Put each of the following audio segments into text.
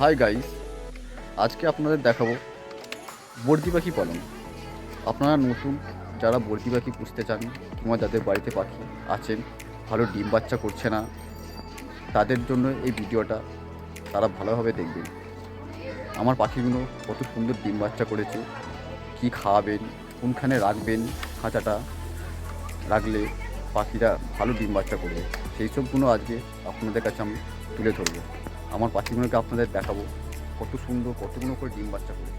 Hi guys আজকে আপনাদের দেখাবো বর্দি পাখি পালন। আপনারা নতুন, যারা বর্দি পাখি পুষতে চান কিংবা যাদের বাড়িতে পাখি আছেন, ভালো ডিম বাচ্চা করছে না, তাদের জন্য এই ভিডিওটা তারা ভালোভাবে দেখবেন। আমার পাখিগুলো কত সুন্দর ডিম বাচ্চা করেছে, কি খাওয়াবেন, কোনখানে রাখবেন খাঁচাটা, রাখলে পাখিরা ভালো ডিম বাচ্চা করবে। সেই সবগুলো আজকে আপনাদের কাছে আমি তুলে ধরবো। আমার পাখিগুলোকে আপনাদের দেখাবো। কত সুন্দর কতগুলো করে ডিম বাচ্চা করে।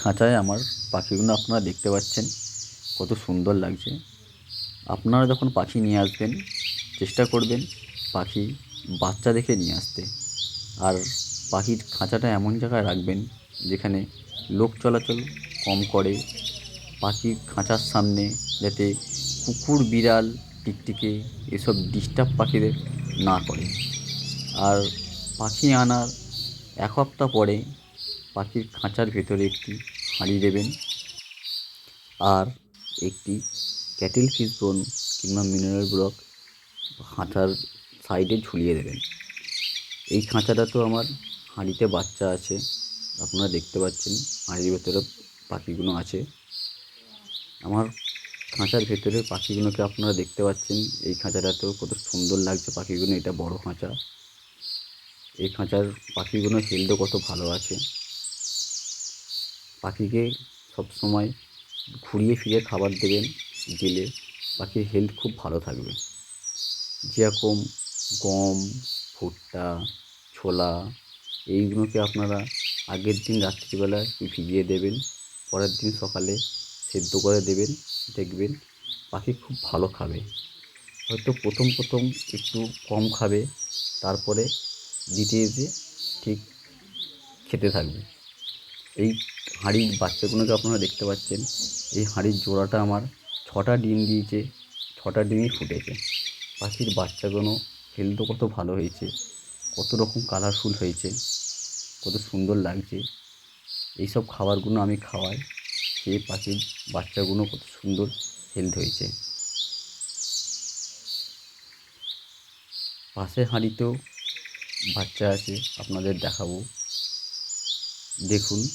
খাঁচায় আমার পাখিগুলো আপনারা দেখতে পাচ্ছেন, কত সুন্দর লাগছে। আপনারা যখন পাখি নিয়ে আসবেন, চেষ্টা করবেন পাখি বাচ্চা দেখে নিয়ে আসতে। আর পাখির খাঁচাটা এমন জায়গায় রাখবেন, যেখানে লোক চলাচল কম করে পাখির খাঁচার সামনে যাতে কুকুর, বিড়াল টিকটিকে এসব ডিস্টার্ব পাখিদের না করে। আর পাখি আনার এক হপ্তাহ পরে পাখির খাঁচার ভেতরে একটি হাঁড়ি দেবেন আর একটি ক্যাটেল ফিশ বোন কিংবা মিনারেল ব্লক খাঁচার সাইডে ঝুলিয়ে দেবেন। এই খাঁচাটা তো আমার হাঁড়িতে বাচ্চা আছে, আপনারা দেখতে পাচ্ছেন, হাঁড়ির ভেতরে পাখিগুলো আছে। আমার খাঁচার ভেতরে পাখিগুলোকে আপনারা দেখতে পাচ্ছেন, এই খাঁচাটাতেও কত সুন্দর লাগছে পাখিগুলো, এটা বড় খাঁচা। এই খাঁচার পাখিগুলো হেলথও কত ভালো আছে। পাখিকে সব সময় ঘুরিয়ে ফিরে খাবার দেবেন, দিলে পাখির হেলথ খুব ভালো থাকবে। যেরকম গম, ভুট্টা, ছোলা, এইগুলোকে আপনারা আগের দিন রাত্রিবেলা ভিজিয়ে দেবেন, পরের দিন সকালে সেদ্ধ করে দেবেন, দেখবেন পাখি খুব ভালো খাবে। হয়তো প্রথম প্রথম একটু কম খাবে, তারপরে দিতে দিতে ঠিক খেতে থাকবে। এই হাঁড়ির বাচ্চাগুলোকে আপনারা দেখতে পাচ্ছেন, এই হাঁড়ির জোড়াটা আমার ছটা ডিম দিয়েছে, ছটা ডিমই ফুটেছে। পাখির বাচ্চাগুলো হেলথও কত ভালো হয়েছে, কত রকম কালারফুল হয়েছে, কত সুন্দর লাগছে। এইসব খাবারগুলো আমি খাওয়াই সেই পাখির বাচ্চাগুলো কত সুন্দর হেলথ হয়েছে। পাশের হাঁড়িতেও বাচ্চা আছে, আপনাদের দেখাবো। দেখুন,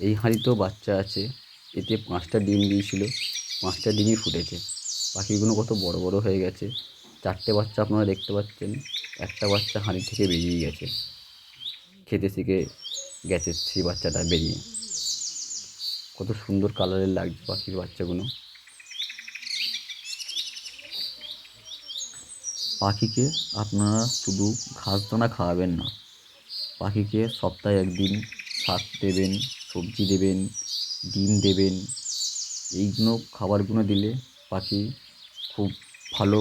এই হাঁড়িতেও বাচ্চা আছে, এতে পাঁচটা ডিম দিয়েছিল, পাঁচটা ডিমই ফুটেছে। পাখিগুলো কত বড় বড় হয়ে গেছে। চারটে বাচ্চা আপনারা দেখতে পাচ্ছেন, একটা বাচ্চা হাঁড়ি থেকে বেরিয়ে গেছে। খেতে শিখে গেছে সেই বাচ্চাটা বেরিয়ে। কত সুন্দর কালারের লাগছে পাখির বাচ্চাগুলো। পাখিকে আপনারা শুধু ঘাস দানা খাওয়াবেন না। পাখিকে সপ্তাহে একদিন শাক দেবেন, সবজি দেবেন, ডিম দেবেন। এইগুলো খাবারগুলো দিলে পাখি খুব ভালো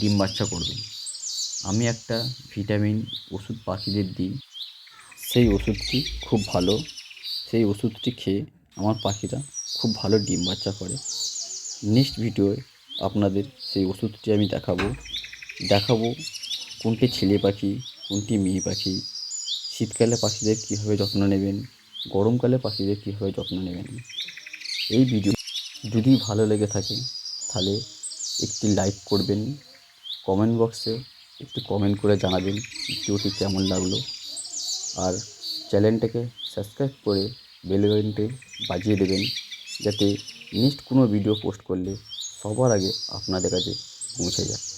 ডিম বাচ্চা করবে। আমি একটা ভিটামিন ওষুধ পাখিদের দিই। সেই ওষুধটি খুব ভালো। সেই ওষুধটি খেয়ে আমার পাখিরা খুব ভালো ডিম বাচ্চা করে। নেক্সট ভিডিওয়ে আপনাদের সেই ওষুধটি আমি দেখাবো। দেখাবো কোনটি ছেলে পাখি, কোনটি মেয়ে পাখি। শীতকালে পাখিদের কীভাবে যত্ন নেবেন, গরমকালে পাখিদের কীভাবে যত্ন নেবেন? এই ভিডিও যদি ভালো লেগে থাকে, তাহলে একটি লাইক করবেন কমেন্ট বক্সে একটু কমেন্ট করে জানাবেন ভিডিওটি কেমন লাগল। আর চ্যানেলটাকে সাবস্ক্রাইব করে বেল বাটনটি বাজিয়ে দেবেন, যাতে নেক্সট কোনো ভিডিও পোস্ট করলে সবার আগে আপনাদের কাছে পৌঁছে যায়।